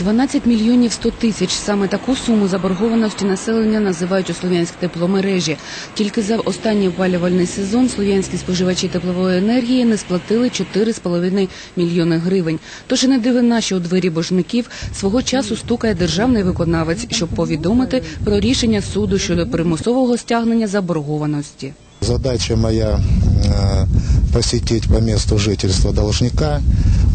12 мільйонів 100 тисяч. Саме таку суму заборгованості населення називають у Слов'янськ тепломережі. Тільки за останній опалювальний сезон слов'янські споживачі теплової енергії не сплатили 4,5 мільйони гривень. Тож і не дивина, що у двері боржників свого часу стукає державний виконавець, щоб повідомити про рішення суду щодо примусового стягнення заборгованості. Задача моя э, посетить по месту жительства должника,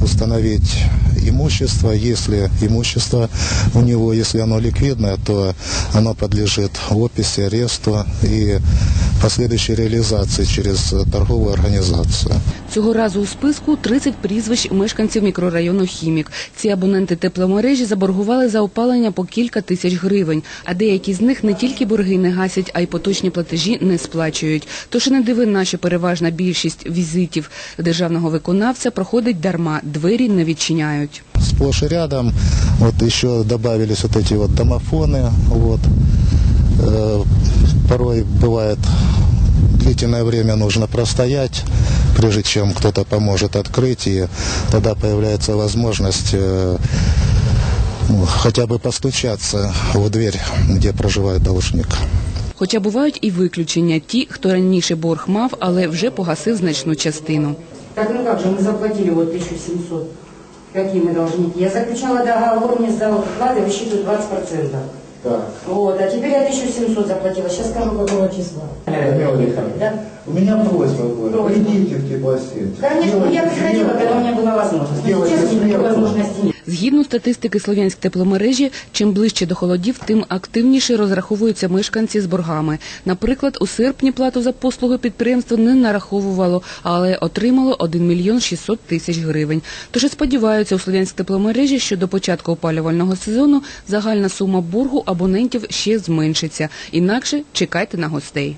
установить имущество. Если имущество у него, если оно ликвидное, то оно подлежит описи, аресту и последующей реализации через э, торговую организацию. Цього разу у списку 30 прізвищ мешканців мікрорайону Хімік. Ці абоненти тепломережі заборгували за опалення по кілька тисяч гривень, а деякі з них не тільки борги не гасять, а й поточні платежі не сплачують. Тож і не дивина, що переважна більшість візитів державного виконавця проходить дарма, двері не відчиняють. Сплошь и рядом вот еще добавились вот эти вот домофоны. Вот. Э, Порой бывает длительное время нужно простоять, прежде чем кто-то поможет открыть, и тогда появляется возможность э, ну, хотя бы постучаться в дверь, где проживает должник. Хоча бувають і виключення ті, хто раніше борг мав, але вже погасив значну частину. Так ну как же, мы заплатили вот 1700. Какие мы должники? Я заключала договор, мне сдал вклады, высчитывают 20%. Так. Вот, а теперь я 1700 заплатила. Сейчас скажу, какого числа. Да? У меня просьба была, придите в теплосеть. Конечно, я приходила, когда у меня была возможность. Сейчас никакой возможности нет. Згідно статистики Слов'янськ тепломережі, чим ближче до холодів, тим активніше розраховуються мешканці з боргами. Наприклад, у серпні плату за послуги підприємство не нараховувало, але отримало 1 мільйон 600 тисяч гривень. Тож сподіваються у Слов'янськ тепломережі, що до початку опалювального сезону загальна сума боргу абонентів ще зменшиться. Інакше чекайте на гостей.